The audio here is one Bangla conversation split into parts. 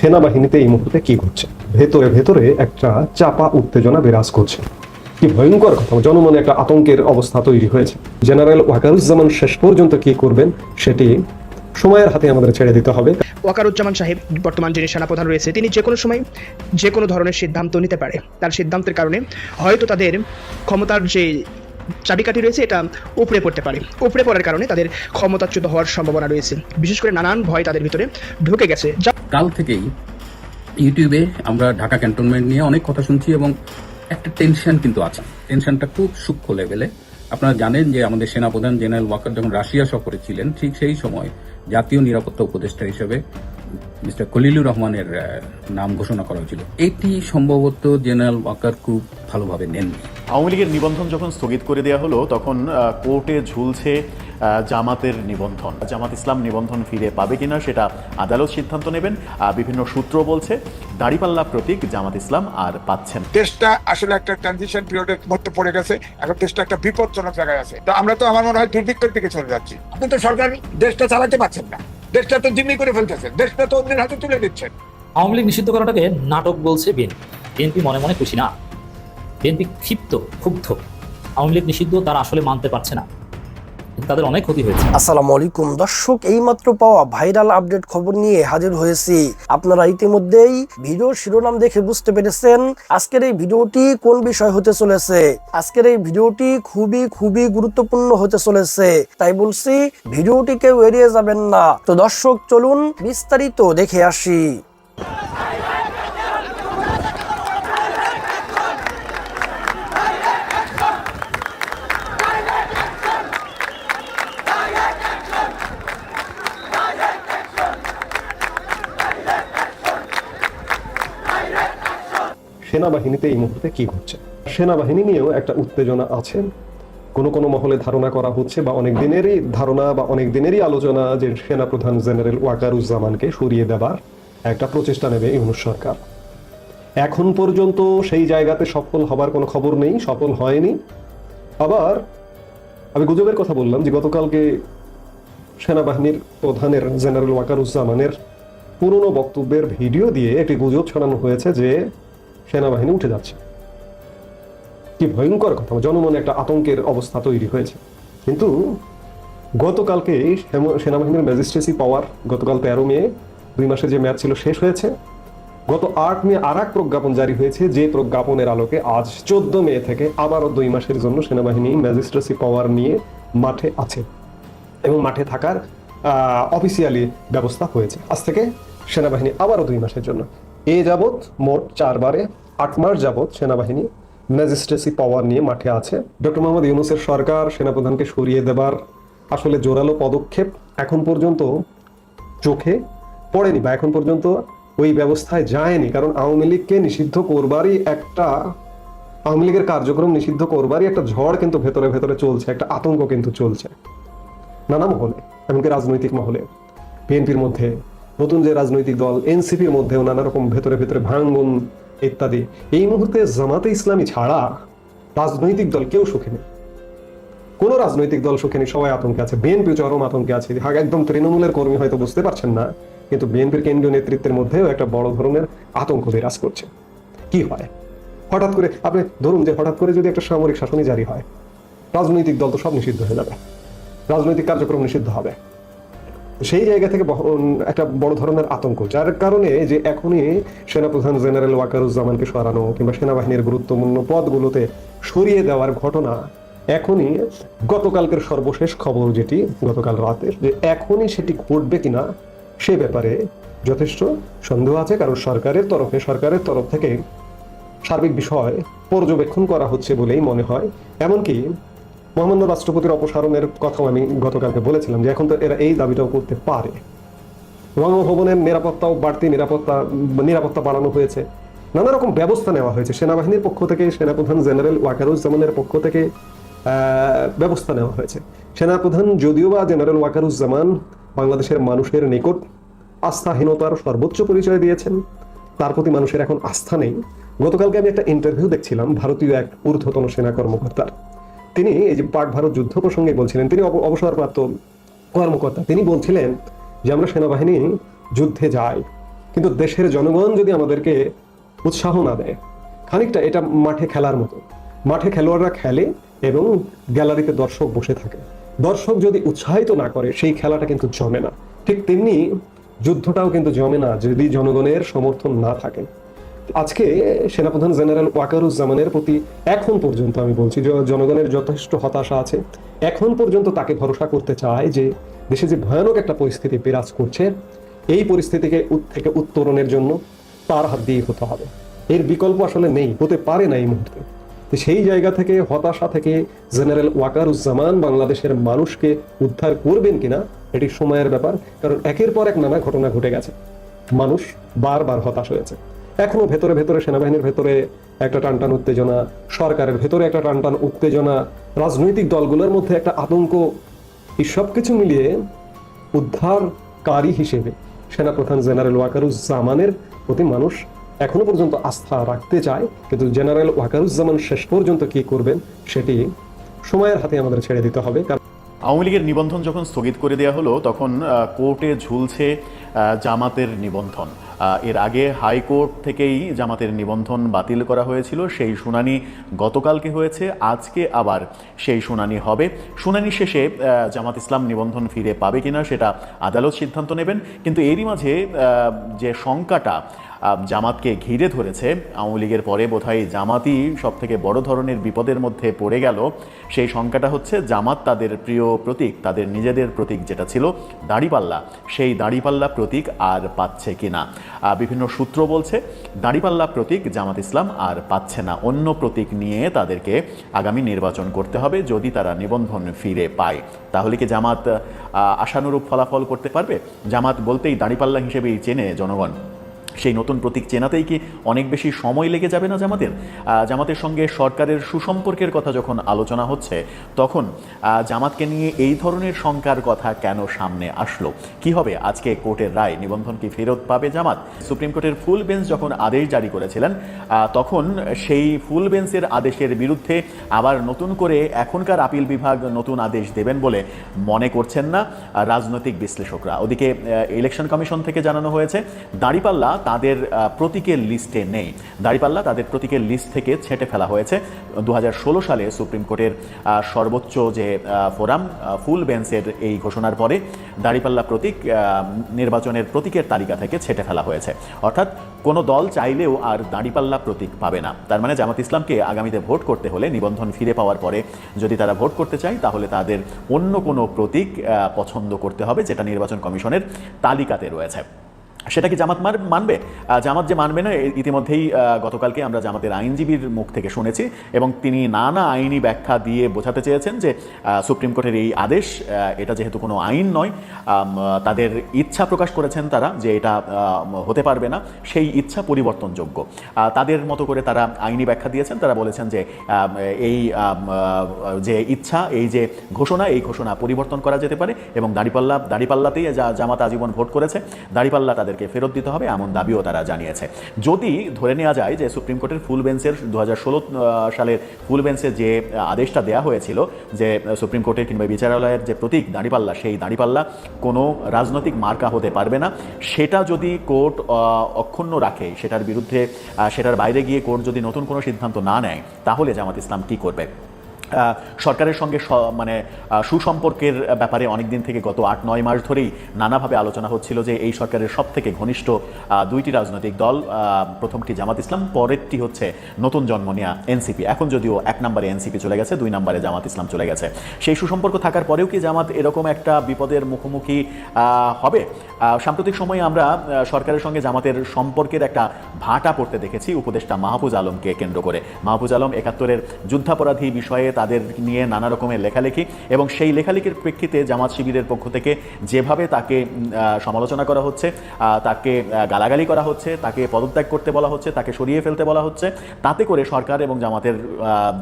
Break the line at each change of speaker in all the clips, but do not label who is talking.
সেনাবাহিনীতে এই মুহূর্তে কি ঘটছে? ভেতরে ভেতরে একটা চাপা উত্তেজনা বিরাজ করছে। কি ভয়ঙ্কর কথা, জনমনে একটা আতঙ্কের অবস্থা তৈরি হয়েছে। জেনারেল ওয়াকারুজ্জামান শেষ পর্যন্ত কি করবেন সেটি সময়ের হাতে আমাদের ছেড়ে দিতে হবে।
ওয়াকারুজ্জামান সাহেব, বর্তমান যিনি সেনাপ্রধান রয়েছে, তিনি যে কোনো সময় যে কোনো ধরনের সিদ্ধান্ত নিতে পারে। তার সিদ্ধান্তের কারণে হয়তো তাদের ক্ষমতার যে চাবিকাঠি রয়েছে, এটা উপড়ে পড়তে পারে। উপড়ে পড়ার কারণে তাদের ক্ষমতাচ্যুত হওয়ার সম্ভাবনা রয়েছে। বিশেষ করে নানান ভয় তাদের ভিতরে ঢুকে গেছে।
কাল থেকেই ইউটিউবে আমরা ঢাকা ক্যান্টনমেন্ট নিয়ে অনেক কথা শুনছি এবং একটা টেনশন কিন্তু আছে। টেনশনটা খুব সূক্ষ্ম লেভেলে। আপনারা জানেন যে আমাদের সেনাপ্রধান জেনারেল ওয়াকার যখন রাশিয়া সফরে ছিলেন, ঠিক সেই সময় জাতীয় নিরাপত্তা উপদেষ্টা হিসেবে মিস্টার খলিলুর রহমানের নাম ঘোষণা করা হয়েছিল। এটি সম্ভবত জেনারেল ওয়াকার খুব ভালোভাবে নেননি।
আওয়ামী লীগের নিবন্ধন যখন স্থগিত করে দেওয়া হলো তখন কোর্টে ঝুলছে জামাতের নিবন্ধন। জামাত ইসলাম নিবন্ধন ফিরে পাবে কিনা সেটা আদালত সিদ্ধান্ত নেবেন। বিভিন্ন সূত্র বলছে দাড়িপাল্লা প্রতীক জামাত ইসলাম আর পাচ্ছেন
দেশটা আসলে একটা ট্রানজিশন পিরিয়ডের মধ্যে পড়ে গেছে এখন দেশটা একটা বিপজ্জনক জায়গায় আছে। তো আমরা তো আমার মনে হয় দুর্ভিক্ষের দিকে চলে যাচ্ছি। আপনি তো সরকার দেশটা চালাতে পারছেন না। দেশটা তো জিম্মি করে ফেলতেছেন দেশটা তো অন্যের হাতে তুলে দিচ্ছেন
আওয়ামী লীগ নিষিদ্ধ করাটাকে নাটক বলছে বিএনপি। বিএনপি মনে মনে খুশি না। বিএনপি ক্ষিপ্ত, ক্ষুব্ধ। আওয়ামী লীগ নিষিদ্ধ তারা আসলে মানতে পারছে না। তাদের অনেক ক্ষতি হয়েছে।
আসসালামু আলাইকুম। দর্শক, এইমাত্র পাওয়া ভাইরাল আপডেট খবর নিয়ে হাজির হয়েছি। আপনারা ইতিমধ্যেই ভিডিওর শিরোনাম দেখে বুঝতে পেরেছেন আজকের এই ভিডিওটি কোন বিষয় হতে চলেছে। আজকের এই ভিডিওটি খুবই খুবই গুরুত্বপূর্ণ হতে চলেছে। তাই বলছি, ভিডিওটি কেউ এড়িয়ে যাবেন না। তো দর্শক, চলুন বিস্তারিত দেখে আসি।
সেনাবাহিনীতে এই মুহূর্তে কি ঘটছে সেনাবাহিনী নিয়েও একটা উত্তেজনা আছে। কোনো কোনো মহলে ধারণা করা হচ্ছে বা অনেক দিনেরই ধারণা বা অনেক দিনেরই আলোচনা যে সেনাপ্রধান জেনারেল ওয়াকারুজ্জামানকে সরিয়ে দেবার একটা প্রচেষ্টা নেবে ইউনুস সরকার। এখন পর্যন্ত সেই জায়গাতে সফল হবার কোনো খবর নেই, সফল হয়নি। আবার আমি গুজবের কথা বললাম যে গতকালকে সেনাবাহিনীর প্রধানের জেনারেল ওয়াকারুজ্জামানের পুরনো বক্তব্যের ভিডিও দিয়ে একটি গুজব ছড়ানো হয়েছে যে সেনাবাহিনী উঠে যাচ্ছে। কি ভয়ঙ্কর কথা, জনমনে একটা আতঙ্কের অবস্থা তৈরি হয়েছে। কিন্তু গতকালকে সেনাবাহিনীর ম্যাজিস্ট্রেসি পাওয়ার, গতকাল তেরো মে, দুই মাসের যে ম্যাচ ছিল, শেষ হয়েছে। গত আট মে আর এক প্রজ্ঞাপন জারি হয়েছে, যে প্রজ্ঞাপনের আলোকে আজ চোদ্দ মে থেকে আবারও দুই মাসের জন্য সেনাবাহিনী ম্যাজিস্ট্রেসি পাওয়ার নিয়ে মাঠে আছে এবং মাঠে থাকার অফিসিয়ালি ব্যবস্থা হয়েছে। আজ থেকে সেনাবাহিনী আবারও দুই মাসের জন্য এ যাবৎ মোট চারবারে আট মাস যাবৎ সেনাবাহিনী ম্যাজিস্ট্রেসি পাওয়ার নিয়ে মাঠে আছে। ডক্টর মোহাম্মদ ইউনুসের সরকার সেনাপ্রধানকে সরিয়ে দেবার আসলে জোরালো পদক্ষেপ এখন পর্যন্ত চোখে পড়েনি বা এখন পর্যন্ত ওই ব্যবস্থায় যায়নি। কারণ আওয়ামী লীগকে নিষিদ্ধ করবারই একটা আওয়ামী লীগের কার্যক্রম নিষিদ্ধ করবারই একটা ঝড় কিন্তু ভেতরে ভেতরে চলছে, একটা আতঙ্ক কিন্তু চলছে। নানা মহলে, এমনকি রাজনৈতিক মহলে, বিএনপির মধ্যে নতুন যে রাজনৈতিক দল এনসিপির মধ্যেও নানা রকম ভেতরে ভেতরে ভাঙ্গন ইত্যাদি। এই মুহূর্তে জামাতে ইসলামী ছাড়া রাজনৈতিক দল কেউ সুখে নেই। কোনো রাজনৈতিক দল সুখে নেই সবাই আতঙ্কে আছে। বিএনপি চরম আতঙ্কে আছে। হ্যাঁ, একদম তৃণমূলের কর্মী হয়তো বুঝতে পারছেন না কিন্তু বিএনপির কেন্দ্রীয় নেতৃত্বের মধ্যেও একটা বড় ধরনের আতঙ্ক বিরাজ করছে। কি হয়? হঠাৎ করে আপনি ধরুন যে হঠাৎ করে যদি একটা সামরিক শাসনই জারি হয় রাজনৈতিক দল তো সব নিষিদ্ধ হয়ে যাবে। রাজনৈতিক কার্যক্রম নিষিদ্ধ হবে। সেই জায়গা থেকে একটা বড় ধরনের আতঙ্ক, যার কারণে যে এখনই সেনাপ্রধান জেনারেল ওয়াকারুজ্জামানকে সরানো কিংবা সেনাবাহিনীর গুরুত্বপূর্ণ পদগুলোতে সরিয়ে দেওয়ার ঘটনা, এখনই গতকালকের সর্বশেষ খবর যেটি গতকাল রাতের যে এখনই সেটি ঘটবে কিনা সে ব্যাপারে যথেষ্ট সন্দেহ আছে, কারণ সরকারের তরফে, সরকারের তরফ থেকে সার্বিক বিষয় পর্যবেক্ষণ করা হচ্ছে বলেই মনে হয়। এমনকি মহামান্য রাষ্ট্রপতির অপসারণের কথাও আমি গতকালকে বলেছিলাম যে এখন তো এরা এই দাবিটাও করতে পারে। রণভবনের নিরাপত্তাও বাড়তি নিরাপত্তা নিরাপত্তা বাড়ানো হয়েছে। নানা রকম ব্যবস্থা নেওয়া হয়েছে। সেনাবাহিনীর পক্ষ থেকে সেনাপ্রধান জেনারেল ওয়াকারুজ্জামানের পক্ষ থেকে ব্যবস্থা নেওয়া হয়েছে। সেনাপ্রধান যদিও বা জেনারেল ওয়াকারুজ্জামান বাংলাদেশের মানুষের নিকট আস্থাহীনতার সর্বোচ্চ পরিচয় দিয়েছেন, তার প্রতি মানুষের এখন আস্থা নেই। গতকালকে আমি একটা ইন্টারভিউ দেখছিলাম, ভারতীয় এক ঊর্ধ্বতন সেনা কর্মকর্তার। তিনি এই যে পাক ভারত যুদ্ধ প্রসঙ্গে বলছিলেন, তিনি অবসরপ্রাপ্ত কর্মকর্তা, তিনি বলছিলেন যে আমরা সেনাবাহিনী যুদ্ধে যাই, কিন্তু দেশের জনগণ যদি আমাদেরকে উৎসাহ না দেয়, খানিকটা এটা মাঠে খেলার মতো। মাঠে খেলোয়াড়রা খেলে এবং গ্যালারিতে দর্শক বসে থাকে। দর্শক যদি উৎসাহিত না করে, সেই খেলাটা কিন্তু জমে না। ঠিক তেমনি যুদ্ধটাও কিন্তু জমে না, যদি জনগণের সমর্থন না থাকে। আজকে সেনাপ্রধান জেনারেল ওয়াকারুজ্জামানের প্রতি এখন পর্যন্ত আমি বলছি জনগণের যথেষ্ট হতাশা আছে। এখন পর্যন্ত তাকে ভরসা করতে চায় যে দেশে যে ভয়ানক একটা পরিস্থিতি বিরাজ করছে, এই পরিস্থিতিকে থেকে উত্তরণের জন্য তার হাত দিয়ে হতে হবে। এর বিকল্প আসলে নেই, হতে পারে না এই মুহূর্তে। সেই জায়গা থেকে, হতাশা থেকে জেনারেল ওয়াকারুজ্জামান বাংলাদেশের মানুষকে উদ্ধার করবেন কিনা, এটি সময়ের ব্যাপার, কারণ একের পর এক নানা ঘটনা ঘটে গেছে। মানুষ বারবার হতাশ হয়েছে। এখনও ভেতরে ভেতরে সেনাবাহিনীর ভেতরে একটা টানটান উত্তেজনা, সরকারের ভেতরে একটা টানটান উত্তেজনা, রাজনৈতিক দলগুলোর মধ্যে একটা আতঙ্ক, এই সব কিছু মিলিয়ে উদ্ধারকারী হিসেবে সেনাপ্রধান জেনারেল ওয়াকারুজ্জামানের প্রতি মানুষ এখনও পর্যন্ত আস্থা রাখতে চায়, কিন্তু জেনারেল ওয়াকারুজ্জামান শেষ পর্যন্ত কি করবেন সেটি সময়ের হাতে আমাদের ছেড়ে দিতে হবে, কারণ
আওয়ামী লীগের নিবন্ধন যখন স্থগিত করে দেওয়া হলো, তখন কোর্টে ঝুলছে জামাতের নিবন্ধন। এর আগে হাইকোর্ট থেকেই জামাতের নিবন্ধন বাতিল করা হয়েছিল। সেই শুনানি গতকালকে হয়েছে, আজকে আবার সেই শুনানি হবে। শুনানি শেষে জামাত ইসলাম নিবন্ধন ফিরে পাবে কিনা সেটা আদালত সিদ্ধান্ত নেবেন। কিন্তু এরই মাঝে যে শঙ্কাটা জামাতকে ঘিরে ধরেছে। আওয়ামী লীগের পরে বোধহয় জামাতই সব থেকে বড় ধরনের বিপদের মধ্যে পড়ে গেল। সেই শঙ্কাটা হচ্ছে জামাত তাদের প্রিয় প্রতীক তাদের নিজেদের প্রতীক যেটা ছিল দাড়িপাল্লা। সেই দাড়িপাল্লা প্রতীক আর পাচ্ছে কিনা আহ, বিভিন্ন সূত্র বলছে দাড়িপাল্লা প্রতীক জামাত ইসলাম আর পাচ্ছে না। অন্য প্রতীক নিয়ে তাদেরকে আগামী নির্বাচন করতে হবে যদি তারা নিবন্ধন ফিরে পায়। তাহলে কি জামাত আশানুরূপ ফলাফল করতে পারবে? জামাত বলতেই দাড়িপাল্লা হিসেবেই চেনে জনগণ। সেই নতুন প্রতীক চেনাতেই কি অনেক বেশি সময় লেগে যাবে না জামাতের? জামাতের সঙ্গে সরকারের সুসম্পর্কের কথা যখন আলোচনা হচ্ছে, তখন জামাতকে নিয়ে এই ধরনের শঙ্কার কথা কেন সামনে আসলো? কি হবে? আজকে কোর্টের রায়, নিবন্ধন কি ফেরত পাবে জামাত? সুপ্রিম কোর্টের ফুল বেঞ্চ যখন আদেশ জারি করেছিলেন তখন সেই ফুল বেঞ্চের আদেশের বিরুদ্ধে আবার নতুন করে এখনকার আপিল বিভাগ নতুন আদেশ দেবেন বলে মনে করছেন না রাজনৈতিক বিশ্লেষকরা। ওদিকে ইলেকশন কমিশন থেকে জানানো হয়েছে, দাঁড়িপাল্লা তাদের প্রতীকের লিস্টে নেই। দাঁড়িপাল্লা তাদের প্রতীকের লিস্ট থেকে ছেঁটে ফেলা হয়েছে। দু হাজার ষোলো সালে সুপ্রিম কোর্টের সর্বোচ্চ যে ফোরাম ফুল বেঞ্চের এই ঘোষণার পরে দাঁড়িপাল্লা প্রতীক নির্বাচনের প্রতীকের তালিকা থেকে ছেঁটে ফেলা হয়েছে। অর্থাৎ কোনো দল চাইলেও আর দাঁড়িপাল্লা প্রতীক পাবে না। তার মানে জামাত ইসলামকে আগামীতে ভোট করতে হলে নিবন্ধন ফিরে পাওয়ার পরে যদি তারা ভোট করতে চায়, তাহলে তাদের অন্য কোনো প্রতীক পছন্দ করতে হবে, যেটা নির্বাচন কমিশনের তালিকাতে রয়েছে। সেটা কি জামাত মানবে? জামাত যে মানবে না ইতিমধ্যেই গতকালকে আমরা জামাতের আইনজীবীর মুখ থেকে শুনেছি এবং তিনি নানা আইনি ব্যাখ্যা দিয়ে বোঝাতে চেয়েছেন যে সুপ্রিম কোর্টের এই আদেশ এটা যেহেতু কোনো আইন নয় তাদের ইচ্ছা প্রকাশ করেছেন তারা যে এটা হতে পারবে না, সেই ইচ্ছা পরিবর্তনযোগ্য। তাদের মতো করে তারা আইনি ব্যাখ্যা দিয়েছেন, তারা বলেছেন যে এই যে ইচ্ছা, এই যে ঘোষণা, এই ঘোষণা পরিবর্তন করা যেতে পারে এবং দাঁড়িপাল্লা দাঁড়িপাল্লাতেই যা জামাত আজীবন ভোট করেছে দাঁড়িপাল্লা তাদেরকে ফেরত দিতে হবে, এমন দাবিও তারা জানিয়েছে। যদি ধরে নেওয়া যায় যে সুপ্রিম কোর্টের ফুল বেঞ্চের দু হাজার ষোলো সালের ফুল বেঞ্চে যে আদেশটা দেওয়া হয়েছিল যে সুপ্রিম কোর্টের কিংবা বিচারালয়ের যে প্রতীক দাঁড়িপাল্লা, সেই দাঁড়িপাল্লা কোনো রাজনৈতিক মার্কা হতে পারবে না। সেটা যদি কোর্ট অক্ষুণ্ণ রাখে, সেটার বিরুদ্ধে সেটার বাইরে গিয়ে কোর্ট যদি নতুন কোনো সিদ্ধান্ত না নেয়, তাহলে জামাত ইসলাম কি করবে? সরকারের সঙ্গে মানে সুসম্পর্কের ব্যাপারে অনেক দিন থেকে গত আট, নয় মাস ধরেই নানাভাবে আলোচনা হচ্ছিল যে এই সরকারের সব থেকে ঘনিষ্ঠ দুইটি রাজনৈতিক দল প্রথমটি জামাত ইসলাম, পরেরটি হচ্ছে নতুন জন্ম নেওয়া এনসিপি। এখন যদিও এক নম্বরে এনসিপি চলে গেছে, দুই নম্বরে জামাত ইসলাম চলে গেছে। সেই সুসম্পর্ক থাকার পরেও কি জামাত এরকম একটা বিপদের মুখোমুখি হবে? সাম্প্রতিক সময়ে আমরা সরকারের সঙ্গে জামাতের সম্পর্কের একটা ভাটা পড়তে দেখেছি উপদেষ্টা মাহফুজ আলমকে কেন্দ্র করে। মাহফুজ আলম একাত্তরের যুদ্ধাপরাধী বিষয়ে তাদের নিয়ে নানা রকমের লেখালেখি এবং সেই লেখালেখির প্রেক্ষিতে জামাত শিবিরের পক্ষ থেকে যেভাবে তাকে সমালোচনা করা হচ্ছে তাকে গালাগালি করা হচ্ছে, তাকে পদত্যাগ করতে বলা হচ্ছে, তাকে সরিয়ে ফেলতে বলা হচ্ছে, তাতে করে সরকার এবং জামাতের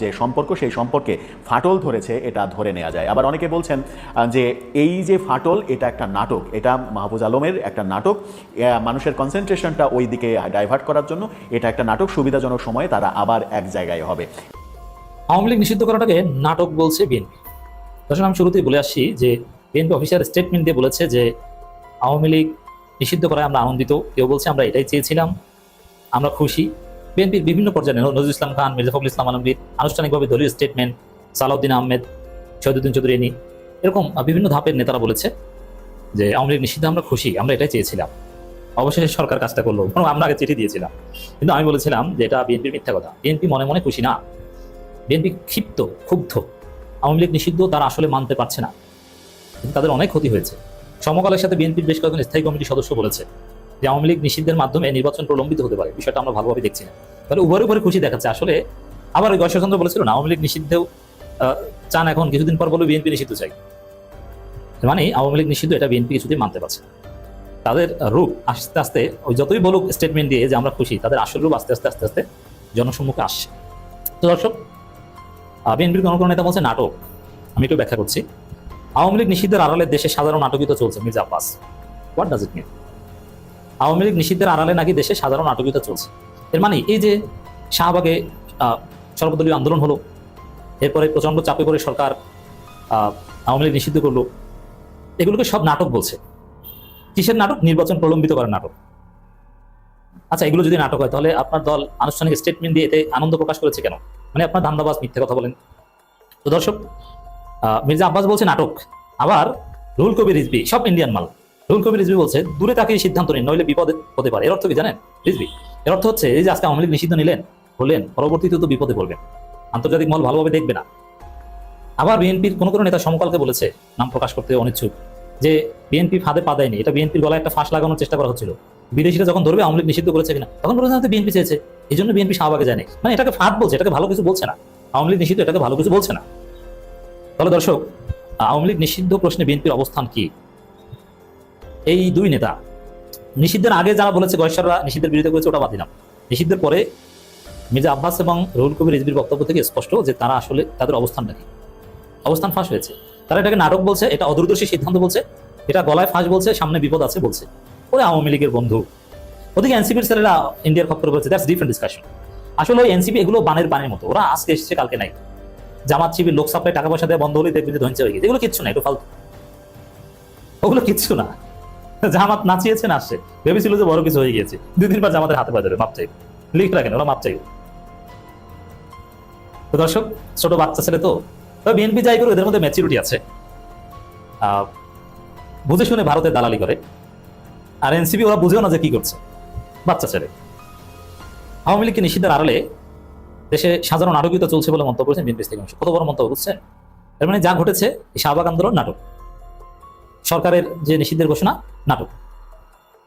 যে সম্পর্ক, সেই সম্পর্কে ফাটল ধরেছে, এটা ধরে নেওয়া যায়। আবার অনেকে বলছেন যে এই যে ফাটল, এটা একটা নাটক, এটা মাহফুজ আলমের একটা নাটক মানুষের কনসেন্ট্রেশনটা ওই দিকে ডাইভার্ট করার জন্য, এটা একটা নাটক, সুবিধাজনক সময়ে তারা আবার এক জায়গায় হবে।
আওয়ামী লীগ নিষিদ্ধ করাটাকে নাটক বলছে বিএনপি। দর্শক, আমি শুরুতেই বলে আসছি যে বিএনপি অফিসার স্টেটমেন্ট দিয়ে বলেছে যে আওয়ামী লীগ নিষিদ্ধ করায় আমরা আনন্দিত। কেউ বলছে, আমরা এটাই চেয়েছিলাম, আমরা খুশি। বিএনপির বিভিন্ন পর্যায়ে নজরুল ইসলাম খান, মির্জা ফখরুল ইসলাম আলমগীর, আনুষ্ঠানিকভাবে দলীয় স্টেটমেন্ট সালাউদ্দিন আহমেদ, শহীদুদ্দিন চৌধুরী এরকম বিভিন্ন ধাপের নেতারা বলেছে যে আওয়ামী লীগ নিষিদ্ধ, আমরা খুশি, আমরা এটাই চেয়েছিলাম। অবশেষে সরকার কাজটা করল। আমরা আগে চিঠি দিয়েছিলাম। কিন্তু আমি বলেছিলাম যে এটা বিএনপির মিথ্যা কথা। বিএনপি মনে মনে খুশি না। বিএনপি ক্ষিপ্ত, ক্ষুব্ধ। আওয়ামী লীগ নিষিদ্ধ, তারা আসলে মানতে পারছে না। তাদের অনেক ক্ষতি হয়েছে। সমকালের সাথে বিএনপির বেশ কয়েকজন স্থায়ী কমিটির সদস্য বলেছে যে আওয়ামী লীগ নিষিদ্ধের মাধ্যমে নির্বাচন প্রলম্বিত হতে পারে। বিষয়টা আমরা ভালোভাবে দেখছি না। তাহলে উভয়ের উপরে খুশি দেখাচ্ছে। আসলে আবার ওই গয়েশ্বরচন্দ্র বলেছিল না, আওয়ামী লীগ নিষিদ্ধেও চান এখন কিছুদিন পর বলে বিএনপি নিষিদ্ধ চাই। মানে আওয়ামী লীগ নিষিদ্ধ, এটা বিএনপি কিছুতেই মানতে পারছে তাদের রূপ আস্তে আস্তে, ওই যতই বলুক স্টেটমেন্ট দিয়ে যে আমরা খুশি, তাদের আসল রূপ আস্তে আস্তে আস্তে আস্তে জনসম্মুখে আসছে। তো দর্শক বিএনপির কোনো কোনো নেতা বলছে, নাটক। আমি একটু ব্যাখ্যা করছি। আওয়ামী লীগ নিষিদ্ধের আড়ালে দেশে সাধারণ নাটকিত চলছে, Mirza Abbas. What does it mean Awami League নিষিদ্ধের আড়ালে নাকি দেশে সাধারণ নাটকিত চলছে। এর মানে এই যে শাহবাগে সর্বদলীয় আন্দোলন হলো, এরপরে প্রচণ্ড চাপে পড়ে সরকার আওয়ামী লীগ নিষিদ্ধ করল, এগুলোকে সব নাটক বলছে। কিসের নাটক? নির্বাচন প্রলম্বিত করার নাটক। আচ্ছা এগুলো যদি নাটক হয়, তাহলে আপনার দল আনুষ্ঠানিক স্টেটমেন্ট দিয়ে এতে আনন্দ প্রকাশ করেছে কেন? মানে আপনার ধান্দাবাজ মিথ্যে কথা বলেন। তো দর্শক মির্জা আব্বাস বলছে নাটক, আবার রুল কবি রিজবি সব ইন্ডিয়ান মাল। রুহুল কবি রিজবি বলছে, দূরে তাকে সিদ্ধান্ত নিন, নইলে বিপদে হতে পারে। এর অর্থ কি জানেন? রিজবি এর অর্থ হচ্ছে, এই যে আজকে আওয়ামী লীগ নিষিদ্ধ নিলেন, হলেন, পরবর্তীতে তো বিপদে পড়বেন। আন্তর্জাতিক মহল ভালোভাবে দেখবে না। আবার বিএনপির কোনো কোনো নেতা সমকালকে বলেছে, নাম প্রকাশ করতে অনিচ্ছুক, যে বিএনপি ফাঁদে পা দেয়নি। এটা বিএনপির গলায় একটা ফাঁস লাগানোর চেষ্টা করা হচ্ছিল। বিদেশিরা যখন ধরবে, আওয়ামী নিষিদ্ধ করেছে কিনা, তখন বলেছে বিএনপি চেয়েছে। এই জন্য বিএনপি শাহবাগে যায়নি মানে এটাকে ফাঁদ বলছে, এটাকে ভালো কিছু বলছে না। আওয়ামী লীগ নিষিদ্ধ, এটাকে ভালো কিছু বলছে না। তাহলে দর্শক, আওয়ামী লীগ নিষিদ্ধ প্রশ্নে বিএনপির অবস্থান কি? এই দুই নেতা, নিষিদ্ধের আগে যারা বলেছে, গয়েশ্বররা নিষিদ্ধের বিরুদ্ধে করেছে, ওটা বাদ দিলাম। নিষিদ্ধের পরে মির্জা আব্বাস এবং রহুল কবির রিজবির বক্তব্য থেকে স্পষ্ট যে তারা আসলে তাদের অবস্থানটা কি? অবস্থান ফাঁস হয়েছে। তারা এটাকে নাটক বলছে, এটা অদূরদর্শী সিদ্ধান্ত বলছে, এটা গলায় ফাঁস বলছে, সামনে বিপদ আছে বলছে। ওরে আওয়ামী লীগের বন্ধু। ওদিকে এনসিপির ছেলেরা ইন্ডিয়ার খপ্পর করেছে দ্যাটস ডিফারেন্ট ডিসকাশন আসলে ওই এনসিপি এগুলো বানের বানের মতো। ওরা আজকে এসেছে, কালকে নাই। জামাত শিবির, লোক সাপ্লাই, টাকা পয়সা দেওয়া বন্ধ হলেই দেখবেন যে ধ্বংস হয়ে গেছে। এগুলো কিচ্ছু না একটু ফালতু। ওগুলো কিচ্ছু না। জামাত নাচিয়েছে না আসছে। ভেবেছিল যে বড় কিছু হয়ে গিয়েছে। দুই দিন পর জামাতের হাতে পায়ে ধরে, মাপ চাই লিখ রাখেন ওরা মাপ চাই তো দর্শক, ছোট বাচ্চা ছেলে তো। তবে বিএনপি যাই করে এদের মধ্যে ম্যাচুরিটি আছে। বুঝে শুনে ভারতের দালালি করে। আর এনসিপি ওরা বুঝেও না যে কি করছে। বাচ্চা ছেলে। আওয়ামী লীগকে নিষিদ্ধের আড়ালে দেশে সাধারণ নাটকীয়তা চলছে বলে মন্তব্য করেছেন বিএনপি অংশ কত বড় মন্তব্য, বুঝছেন? এর মানে যা ঘটেছে শাহবাগ আন্দোলন নাটক। সরকারের যে নিষিদ্ধের ঘোষণা, নাটক।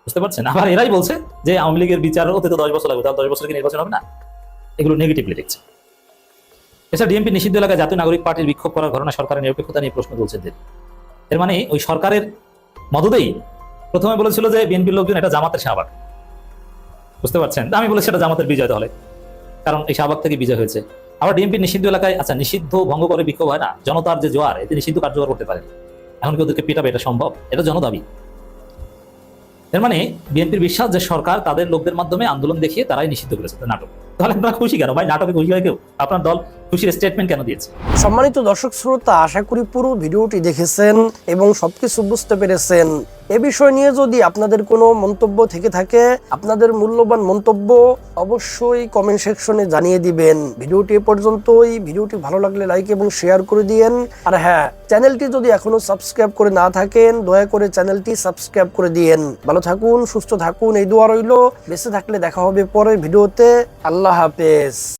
বুঝতে পারছেন? আবার এরাই বলছে যে আওয়ামী লীগের বিচার হতে তো দশ বছর লাগবে, তাহলে দশ বছর কি নির্বাচন হবে না? এগুলো নেগেটিভলি দেখছে। এছাড়া ডিএমপি নিষিদ্ধ এলাকায় জাতীয় নাগরিক পার্টির বিক্ষোভ করার ঘটনা সরকারের নিরপেক্ষতা নিয়ে প্রশ্ন তুলছে। এর মানে ওই সরকারের মদতেই প্রথমে বলেছিল যে বিএনপির লোকজন এটা জামাতের শাহবাগ। বুঝতে পারছেন? আমি বলেছি এটা জামাতের বিজয় তাহলে। কারণ এই শাহবাগ থেকে বিজয় হয়েছে। আবার ডিএমপি নিষিদ্ধ এলাকায় আচ্ছা নিষিদ্ধ ভঙ্গ করে বিক্ষোভ হয় না? জনতার যে জোয়ার এতে নিষিদ্ধ কার্যকর করতে পারেনি। এখন কি ওদেরকে পেটাবে? এটা সম্ভব? এটা জনদাবি। এর মানে বিএনপির বিশ্বাস যে সরকার তাদের লোকদের মাধ্যমে আন্দোলন দেখিয়ে তারাই নিষিদ্ধ করেছে। নাটক। তাহলে আপনারা খুশি কেন? ভাই, নাটকে খুশি হয় কেউ? আপনার দল খুশির স্টেটমেন্ট কেন দিয়েছে?
সম্মানিত দর্শক শ্রোতা, আশা করি পুরো ভিডিওটি দেখেছেন এবং সবকিছু বুঝতে পেরেছেন। এ বিষয় নিয়ে যদি আপনাদের কোনো মন্তব্য থেকে থাকে, আপনাদের মূল্যবান মন্তব্য অবশ্যই কমেন্ট সেকশনে জানিয়ে দিবেন। ভিডিওটি এ পর্যন্তই। ভিডিওটি ভালো লাগলে লাইক এবং শেয়ার করে দিয়েন। আর হ্যাঁ চ্যানেলটি যদি এখনও সাবস্ক্রাইব করে না থাকেন, দয়া করে চ্যানেলটি সাবস্ক্রাইব করে দিয়েন। ভালো থাকুন, সুস্থ থাকুন, এই দোয়া রইল। বেঁচে থাকলে দেখা হবে পরের ভিডিওতে। আল্লাহ হাফেজ।